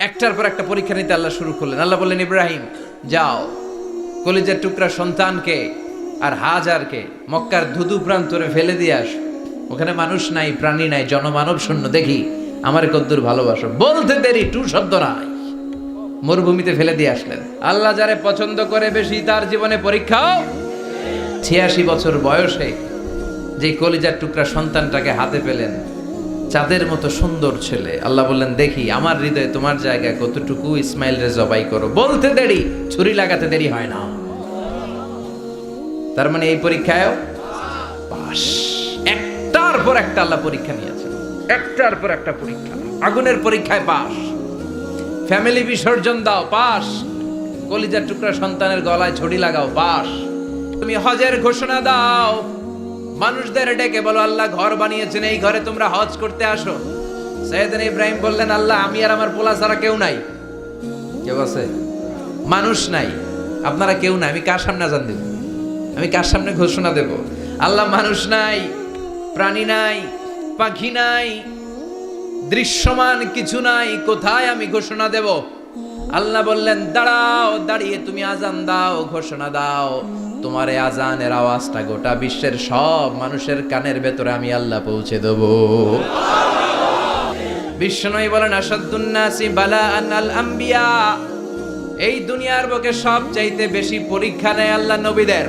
একটার পর একটা পরীক্ষা নিতে আল্লাহ শুরু করলেন। আল্লাহ বললেন, ইব্রাহিম, যাও। কলিজার টুকরা সন্তানকে আর হাজারকে মক্কার ধুধু প্রান্তরে ফেলে দিয়ে আস। ওখানে মানুষ নাই, প্রাণী নাই, জনমানব শূন্য দেখি, আমার কদ্দুর ভালোবাসো। বলতে দেরি, টু শব্দ নাই। মরুভূমিতে ফেলে দিয়ে আসলেন। আল্লাহ যারে পছন্দ করে বেশি, তার জীবনে পরীক্ষাও ছিয়াশি বছর বয়সে যে কলিজার টুকরা সন্তানটাকে হাতে পেলেন চাঁদের মতো সুন্দর ছেলে। আল্লাহ বললেন, দেখি, আমার হৃদয়ে তোমার জায়গায় কতটুকু ইসমাইল রে জবাই করো। বলতে দেরি, ছুরি লাগাতে দেরি হয় না। তার মানে এই পরীক্ষায় একটার পর একটা আল্লাহ পরীক্ষা নিয়েছেন। একটার পর একটা পরীক্ষা। আগুনের পরীক্ষায় পাস ফ্যামিলি বিসর্জন দাও পাস কলিজার টুকরা সন্তানের গলায় ছড়ি লাগাও পাস তুমি হজের ঘোষণা দাও। মানুষদের ডেকে বলো আল্লাহ ঘর বানিয়েছেন এই ঘরে তোমরা হজ করতে আসো। সৈয়দিন ইব্রাহিম বললেন আল্লাহ আমি আর আমার পোলা ছাড়া কেউ নাই। কেউ আছে? মানুষ নাই। আপনারা কেউ নাই। আমি কার সামনে আজান দেব? আমি কার সামনে ঘোষণা দেব? আল্লাহ মানুষ নাই প্রাণী নাই পাখি নাই দৃশ্যমান কিছু নাই কোথায় আমি ঘোষণা দেব? আল্লাহ বললেন দাঁড়াও দাঁড়িয়ে তুমি আজান দাও ঘোষণা দাও। তোমার এই আজানের আওয়াজটা গোটা বিশ্বের সব মানুষের কানের ভেতরে আমি আল্লাহ পৌঁছে দেব। বিশ্বনয় বলেন আসাদুন্নাসি বালা আনাল আম্বিয়া এই দুনিয়ার বুকে সব চাইতে বেশি পরীক্ষা নেয় আল্লাহ নবীদের।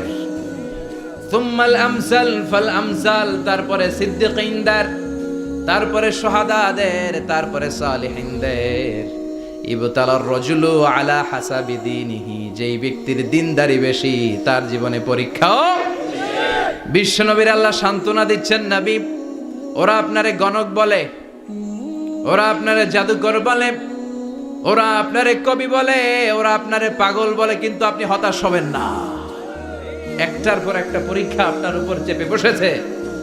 সুম্মাল আমসাল ফাল আমসাল। তারপরে সিদ্দিকিনদের, তারপরে সোহাদাদের তারপরে সালিহিনদের। ইবতালার রজুলু আলা হাসাবি দিনিহি, যেই ব্যক্তির দিনদারি বেশি, তার জীবনে পরীক্ষাও বিশ্বনবীর আল্লাহ সান্ত্বনা দিচ্ছেন নবী। ওরা আপনারে গণক বলে, ওরা আপনারে জাদুকর বলে, ওরা আপনারে কবি বলে, ওরা আপনারে পাগল বলে, কিন্তু আপনি হতাশ হবেন না। একটার পর একটা পরীক্ষা আপনার উপর চেপে বসেছে।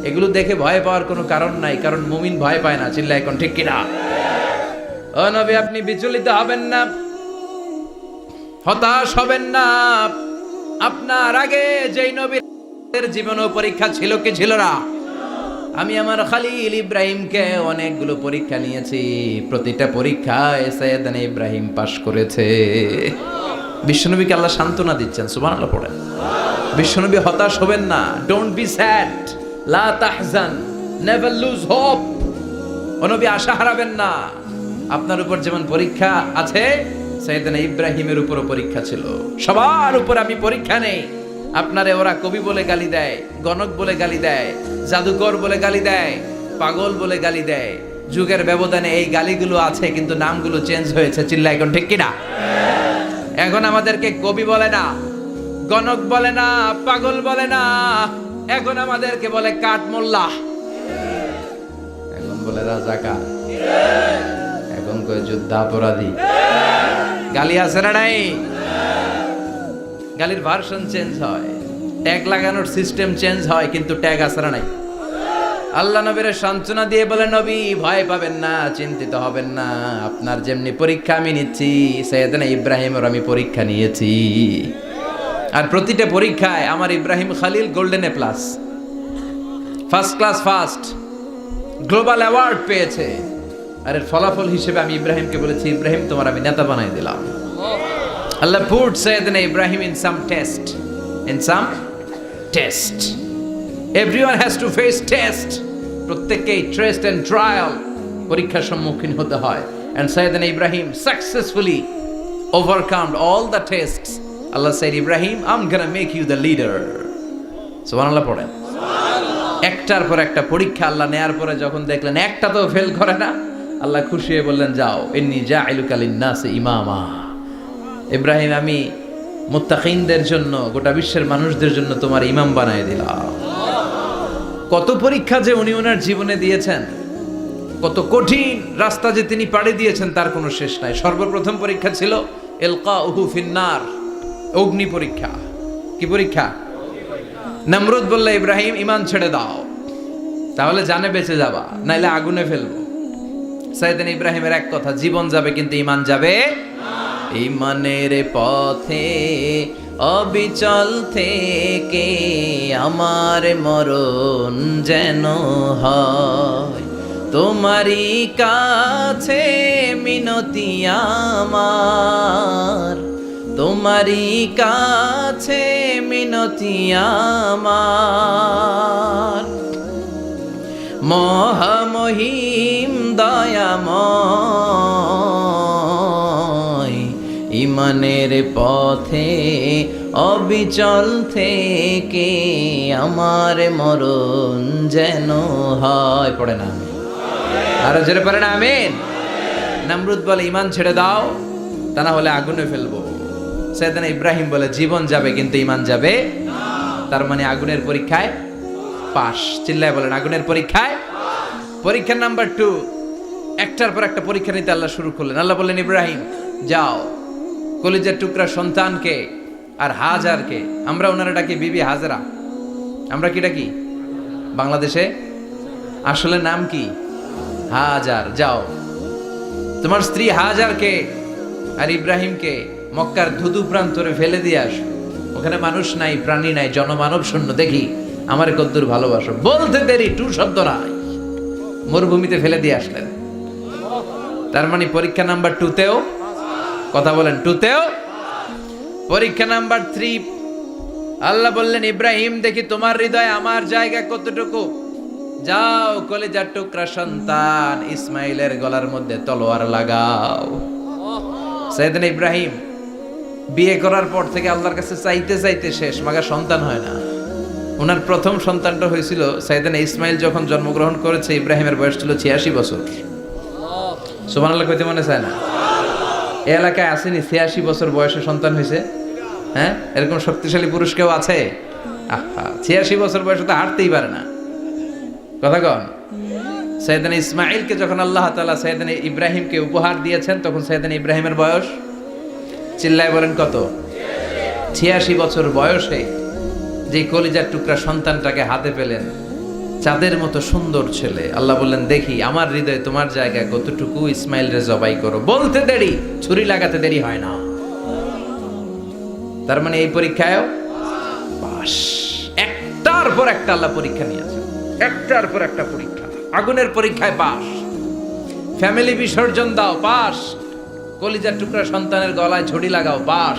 এগুলো দেখে ভয় পাওয়ার কোনো কারণ নাই, কারণ মুমিন ভয় পায় না চিল্লা এখন ঠিক কিনা? ও নবী, আপনি বিচলিত হবেন না। হতাশ হবেন না। আপনার আগে যেই নবীর জীবন পরীক্ষা ছিল কি ছিল না? আমি আমার খালিল ইব্রাহিমকে অনেকগুলো পরীক্ষা নিয়েছি। প্রতিটা পরীক্ষায় সৈয়দান ইব্রাহিম পাশ করেছে। বিশ্বনবীকে আল্লাহ সান্ত্বনা দিচ্ছেন সুবান আল্লাহ পড়েন। বিশ্বনবী হতাশ হবেন না। ডোন্ট বি স্যাড লা তাহজান। নেভার লুজ হোপ অনবী আশা হারাবেন না। আপনার উপর যেমন পরীক্ষা আছে, সৈয়দানা ইব্রাহিমের উপরও পরীক্ষা ছিল। সবার উপর আমি পরীক্ষা নেই। আপনারে ওরা কবি বলে গালি দেয়, গণক বলে গালি দেয়, জাদুকর বলে গালি দেয়, পাগল বলে গালি দেয়। যুগের ব্যবধানে এই গালিগুলো আছে, কিন্তু নামগুলো চেঞ্জ হয়েছে। চিল্লা এখন ঠিক কিনা? এখন আমাদেরকে কবি বলে না, গণক বলে না, পাগল বলে না। এখন আমাদেরকে বলে কাঠ মোল্লা এখন বলে রাজাকা কয় যুদ্ধাপরাধী গালি আছে না নাই? গালির ভার্সন চেঞ্জ হয়। ট্যাগ লাগানোর সিস্টেম চেঞ্জ হয়, কিন্তু ট্যাগ আছে না নাই? আল্লাহ নবীর সান্ত্বনা দিয়ে বলে, নবী, ভয় পাবেন না, চিন্তিত হবেন না। আপনার যেমনি পরীক্ষা আমি নিচ্ছি, সৈয়দনা ইব্রাহিমের আমি পরীক্ষা নিয়েছি। আর প্রতিটা পরীক্ষায় আমার Ibrahim Khalil golden A plus first class first global award পেয়েছে। আর এর ফলাফল হিসেবে আমি ইব্রাহিমকে বলেছি, ইব্রাহিম, তোমার আমি নেতা বানাই দিলাম। Allah put Syedna Ibrahim in some test, in some test. Every everyone has to face test প্রত্যেককেই ট্রেস্ট অ্যান্ড ট্রায়াল পরীক্ষার সম্মুখীন হতে হয়। And সৈয়দান Ibrahim successfully overcome all the test Allah said Ibrahim I'm gonna make you the leader সুবহানাল্লাহ পড়েন। একটার পর একটা পরীক্ষা আল্লাহ নেয়ার পরে যখন দেখলেন, একটা তো ফেল করে না। আল্লাহ খুশি হয়ে বললেন, যাও এমনি যা আইলুকালিন নাস ইমামা। ইব্রাহিম, আমি মুত্তাকিনদের জন্য, গোটা বিশ্বের মানুষদের জন্য তোমার ইমাম বানায় দিলাম। কত পরীক্ষা যে উনি ওনার জীবনে দিয়েছেন, কত কঠিন রাস্তা যে তিনি পাড়ি দিয়েছেন, তার কোনো শেষ নাই। সর্বপ্রথম পরীক্ষা ছিল এলকা উহু ফিন্নার, অগ্নি পরীক্ষা। কি পরীক্ষা? নমরুদ বললে, ইব্রাহিম, ইমান ছেড়ে দাও, তাহলে জানে বেঁচে যাবা, নাইলে আগুনে ফেলব। সাইদিন ইব্রাহিমের এক কথা, জীবন যাবে কিন্তু ইমান যাবে ইমানের পথে, অবিচল থেকে আমার মরণ যেন হয়। তোমারই কাছে মিনতি আমার। তোমারই কাছে মিনতি আমার। মহামহিম দয়াময়। ইমানের পথে, অবিচল থেকে আমার মরণ যেন হয়। পড়ে না আরও জোরে পড়ে না, আমিন। নামরুদ বলে ইমান ছেড়ে দাও, তা না হলে আগুনে ফেলব। সেদিন ইব্রাহিম বলে, জীবন যাবে, কিন্তু ইমান যাবে তার মানে আগুনের পরীক্ষায় পাশ চিল্লায় বলেন, আগুনের পরীক্ষায়? পরীক্ষার নাম্বার টু। একটার পর একটা পরীক্ষা নিতে আল্লাহ শুরু করলেন। আল্লাহ বললেন, ইব্রাহিম, যাও। কলিজের টুকরা সন্তানকে আর হাজারকে। আমরা ওনারা ডাকি বিবি হাজারা। আমরা কি ডাকি? বাংলাদেশে? আসলে নাম কি? হাজার। যাও। তোমার স্ত্রী হাজারকে আর ইব্রাহিমকে মক্কার ধুধু প্রান্তরে ফেলে দিয়ে আস। ওখানে মানুষ নাই, প্রাণী নাই, জনমানব শূন্য দেখি আমার কদ্দুর ভালোবাসো। বলতে দেরি টু শব্দ নাই। মরুভূমিতে ফেলে দিয়ে আসলেন। তার মানে পরীক্ষা নাম্বার টুতেও কথা বলেন টুতেও পরীক্ষা নাম্বার থ্রি আল্লাহ বললেন, ইব্রাহিম, দেখি তোমার হৃদয় আমার জায়গা কতটুকু? যাও, কলেজার টুকরা সন্তান, ইসমাইলের গলার মধ্যে তলোয়ার লাগাও। সেদিন ইব্রাহিম, বিয়ে করার পর থেকে আল্লাহর কাছে চাইতে চাইতে শেষ, মাগা সন্তান হয় না। ওনার প্রথম সন্তানটা হয়েছিল সাইদান ইসমাইল যখন জন্মগ্রহণ করেছে, ইব্রাহিমের বয়স ছিল ছিয়াশি বছর। সোমান আল্লাহ কইতে মনে চায় না? এ এলাকায় আসেনি, ছিয়াশি বছর বয়সে সন্তান হয়েছে। হ্যাঁ? এরকম শক্তিশালী পুরুষ কেউ আছে? আহা, ছিয়াশি বছর বয়সে তো হাঁটতেই পারে না। কথা কন। সৈয়দান ইসমাইলকে যখন আল্লাহ তালা সৈয়দান ইব্রাহিমকে উপহার দিয়েছেন, তখন সৈয়দান ইব্রাহিমের বয়স চিল্লায় বলেন কত? ছিয়াশি বছর বয়সে যে কলিজার টুকরা সন্তানটাকে হাতে পেলেন, চাঁদের মতো সুন্দর ছেলে। আল্লাহ বললেন, দেখি, আমার হৃদয়ে তোমার জায়গায় কতটুকু? ইসমাইল রে জবাই করো। বলতে দেরি, ছুরি লাগাতে দেরি হয় না। তার মানে এই পরীক্ষায়ও পাস একটার পর একটা আল্লাহ পরীক্ষা নিয়েছে। একটার পর একটা পরীক্ষা। আগুনের পরীক্ষায় পাস ফ্যামিলি বিসর্জন দাও পাস কলিজার টুকরা সন্তানের গলায় ঝুড়ি লাগাও পাস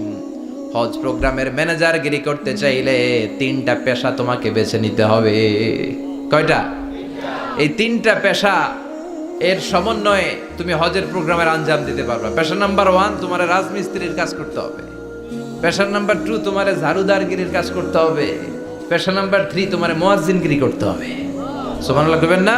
হজ প্রোগ্রামের ম্যানেজারগিরি করতে চাইলে তিনটা পেশা তোমাকে বেছে নিতে হবে। কয়টা? এই তিনটা পেশা, এর সমন্বয়ে তুমি হজের প্রোগ্রামের আঞ্জাম দিতে পারবে। পেশা নাম্বার ওয়ান, তোমার রাজমিস্ত্রির কাজ করতে হবে। পেশা নাম্বার টু, তোমার ঝাড়ুদারগিরির কাজ করতে হবে। পেশা নাম্বার থ্রি, তোমার মোয়াজিনগিরি করতে হবে। সুবহানাল্লাহ কইবেন না?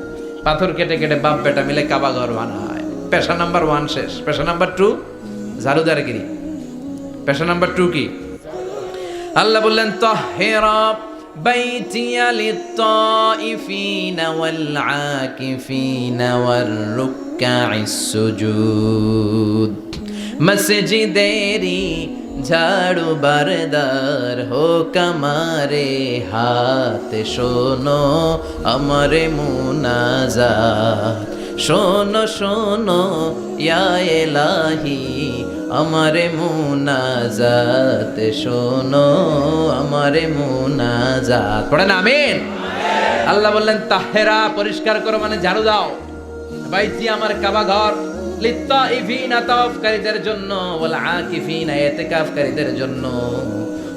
পাথর কেটে কেটে বাপ বেটা মিলে কাবা ঘর বানা হয়। পেশা নাম্বার ওয়ান শেষ। পেশা নাম্বার টু ঝাড়ুদারগিরি। পেশা নাম্বার টু কি? আল্লাহ বললেন তো বাইতিয়া লিত্তাইফিনা ওয়াল মসজিদেরি ঝাড়ু বারদার হোক আমারে হাত, শোনো আমারে মুনাজাত। শোনো শোনো, ইয়া এলাহি, আমারে মুনাজাত। শোনো আমারে মুনাজাত। পড়েন, আমিন। আল্লাহ বললেন, তাহেরা পরিষ্কার করো মানে ঝাড়ু দাও। বাইজি আমার কাবা ঘর। লিত্তাইফিনা জন্য, ওয়াল আকিফিনা ইতিকাফকারীদের জন্য,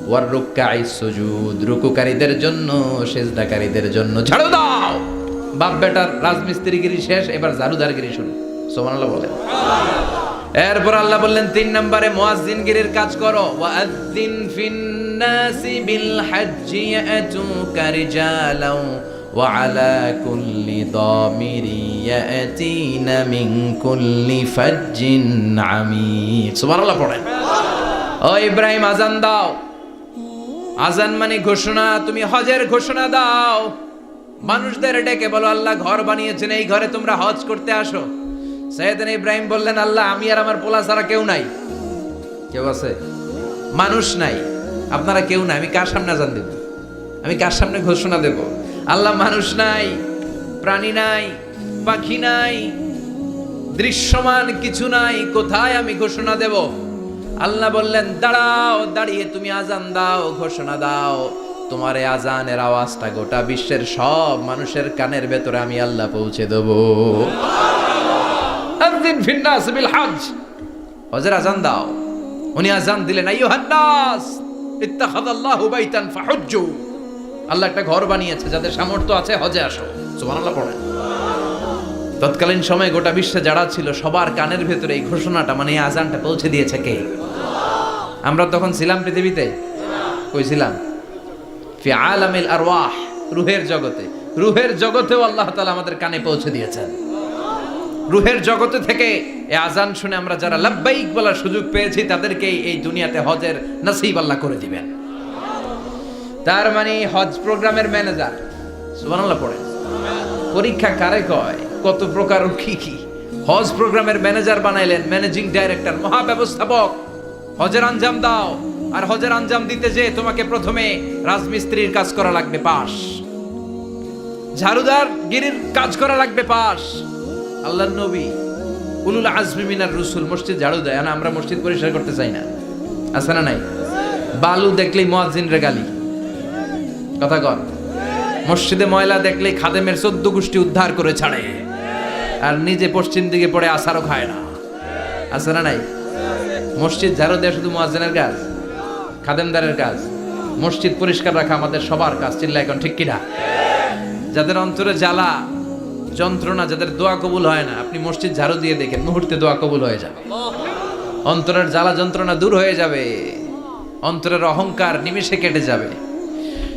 ওয়ার রুকআই সুজুদ, রুকুকারীদের জন্য, সেজদাকারীদের জন্য। ঝাড়ু দাও! বাপ বেটার রাজমিস্ত্রিগিরি শেষ, এবার ঝাড়ুদারগিরি শুরু। সুবহানাল্লাহ বলেন। এরপর আল্লাহ বললেন, তিন নম্বরে মুয়াজ্জিনগিরির কাজ করো। ওয়াজ্জিন ফিন্নাসি বিল হজ্জি ইয়াতুকা রিজালাও وعلى كل ضامر يأتين من كل فج عميق سبحان الله পড়েন ও ইব্রাহিম আজান দাও আজান মানে ঘোষণা তুমি হজের ঘোষণা দাও মানুষদের ডেকে বলো আল্লাহ ঘর বানিয়েছেন এই ঘরে তোমরা হজ করতে আসো সৈয়দিন ইব্রাহিম বললেন আল্লাহ আমি আর আমার পোলা ছাড়া কেউ নাই কেউ আছে মানুষ নাই আপনারা কেউ নাই আমি কার সামনে আজান দেব আমি কার সামনে ঘোষণা দেব আল্লাহ মানুষ নাই প্রাণী নাই পাখি নাই দৃশ্যমান কিছু নাই কোথায় আমি ঘোষণা দেব? আল্লাহ বললেন দাঁড়াও দাঁড়িয়ে তুমি আজান দাও ঘোষণা দাও। তোমার এই আজানের আওয়াজটা গোটা বিশ্বের সব মানুষের কানের ভেতরে আমি আল্লাহ পৌঁছে দেব। আযিন ফিন্নাস বিল হজ হজের আজান দাও। উনি আজান দিলেন আইয়ুহান নাস ইত্তাখাযাল্লাহু বাইতান ফাহুজ্জু। আল্লাহ একটা ঘর বানিয়েছে, যাদের সামর্থ্য আছে হজে আসো। সুবহানাল্লাহ পড়েন। তৎকালীন সময়ে গোটা বিশ্বে যারা ছিল, সবার কানের ভেতরে এই ঘোষণাটা মানে এই আজানটা পৌঁছে দিয়েছে কে? আমরা তখন ছিলাম পৃথিবীতে? কই ছিলাম? ফি আলামিল আরওয়াহ, রুহের জগতে। রুহের জগতেও আল্লাহ তাআলা আমাদের কানে পৌঁছে দিয়েছেন। রুহের জগতে থেকে এই আজান শুনে আমরা যারা লাব্বাইক বলার সুযোগ পেয়েছি তাদেরকে এই দুনিয়াতে হজের নসিব আল্লাহ করে দিবেন। তার মানে হজ প্রোগ্রামের ম্যানেজার। সুবহানাল্লাহ পড়ে। পরীক্ষা কারে কয়? কত প্রকার কি কি? হজ প্রোগ্রামের ম্যানেজার বানাইলেন ম্যানেজিং ডাইরেক্টর, মহাব্যবস্থাপক। হজের আঞ্জাম দাও, আর হজের আঞ্জাম দিতে যে তোমাকে প্রথমে রাজমিস্ত্রির কাজ করা লাগবে পাশ ঝাড়ুদার গিরির কাজ করা লাগবে পাশ আল্লাহ নবী, উলুল আজমি মিনার রসুল, মসজিদ ঝাড়ু দেয়। না আমরা মসজিদ পরিষ্কার করতে চাই না। আছে না নাই? বালু দেখলেই মুয়াজ্জিনরে গালি। কথা কর মসজিদে ময়লা দেখলে খাদেমের চোদ্দ গোষ্ঠী উদ্ধার করে ছাড়ে। আর নিজে পশ্চিম দিকে পড়ে আসারও খায় না। আছে না নাই? মসজিদ ঝাড়ু দেয় শুধু মুয়াজ্জিনের কাজ? খাদেমদারের কাজ? মসজিদ পরিষ্কার রাখা আমাদের সবার কাজ, চিল্লা এখন, ঠিক কিনা? যাদের অন্তরে জ্বালা, যন্ত্রণা, যাদের দোয়া কবুল হয় না, আপনি মসজিদ ঝাড়ু দিয়ে দেখেন, মুহূর্তে দোয়া কবুল হয়ে যাবে। অন্তরের জ্বালা যন্ত্রণা দূর হয়ে যাবে। অন্তরের অহংকার নিমেষে কেটে যাবে।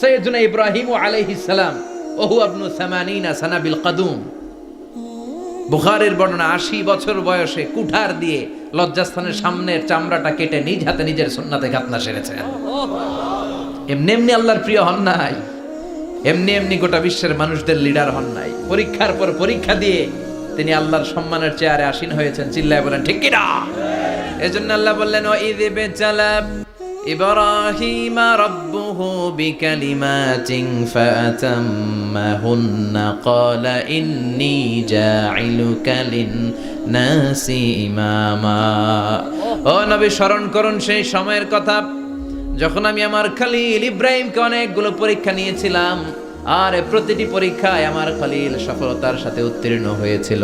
সৈয়দুনা ইব্রাহিম আলাইহিস সালাম, ওহু আবনু সামানিনা সানাবিল কাদুম। বুখারের বর্ণনা, আশি বছর বয়সে কুঠার দিয়ে লজ্জাস্থানের সামনের চামড়াটা কেটে নিজ হাতে নিজের সুন্নাতে খাতনা সেরেছেন এমনি এমনি আল্লাহর প্রিয় হন নাই। এমনি এমনি গোটা বিশ্বের মানুষদের লিডার হন নাই। পরীক্ষার পর পরীক্ষা দিয়ে তিনি আল্লাহর সম্মানের চেয়ারে আসীন হয়েছেন। চিল্লায় বলেন, ঠিক কিনা এজন্য আল্লাহ বললেন ও ঈদ বেচালাব إبراهيم ربه بكلمات فأتمهن قال إني جاعلك للناس إماما ও নবী স্মরণ করুন সেই সময়ের কথা যখন আমি আমার খালিল ইব্রাহিমকে অনেকগুলো পরীক্ষা নিয়েছিলাম আর এ প্রতিটি পরীক্ষায় আমার খালিল সফলতার সাথে উত্তীর্ণ হয়েছিল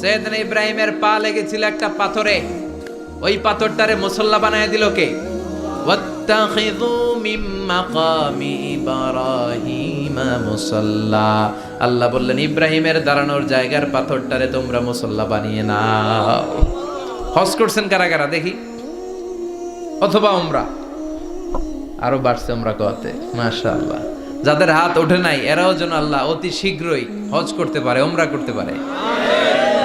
সৈয়দনা ইব্রাহিমের পা লেগেছিল একটা পাথরে। ওই পাথরটারে মুসল্লা বানায় দিল কে? আল্লাহ বললেন, ইব্রাহিমের দাঁড়ানোর জায়গার পাথরটারে তোমরা মুসল্লা বানিয়ে নাও। হজ করছেন কারা কারা? দেখি। অথবা উমরা। আরও বাড়ছে আমরা কতে মাশাআল্লাহ। যাদের হাত ওঠে নাই, এরাও যেন আল্লাহ অতি শীঘ্রই হজ করতে পারে ওমরা করতে পারে।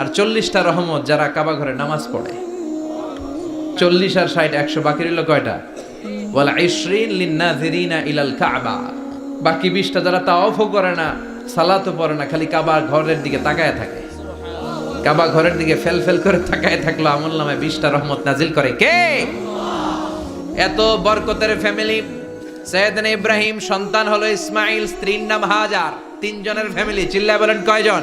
আর চল্লিশটা রহমত যারা কাবা ঘরে নামাজ পড়ে। চল্লিশ আর ষাট, একশো বাকি রইল কয়টা? ওয়ালা ইশরিন লিন্নাযিরিনা ইলাল কাবা। বাকি বিশটা যারা তাওয়াফও করে না, সালাতও পড়ে না, খালি কাবা ঘরের দিকে তাকায় থাকে। কাবা ঘরের দিকে ফেল ফেল করে তাকায় থাকল, আমল নামে বিশটা রহমত নাজিল করে কে? এত বরকতের ফ্যামিলি। সৈয়দনা ইব্রাহিম, সন্তান হলো ইসমাইল, স্ত্রীর নাম হাজার। তিনজনের ফ্যামিলি, চিল্লায় বলেন কয়জন?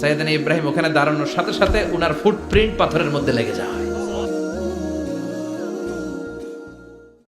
সাইয়েদানা ইব্রাহিম ওখানে দাঁড়ানোর সাথে সাথে উনার ফুটপ্রিন্ট পাথরের মধ্যে লেগে যায়।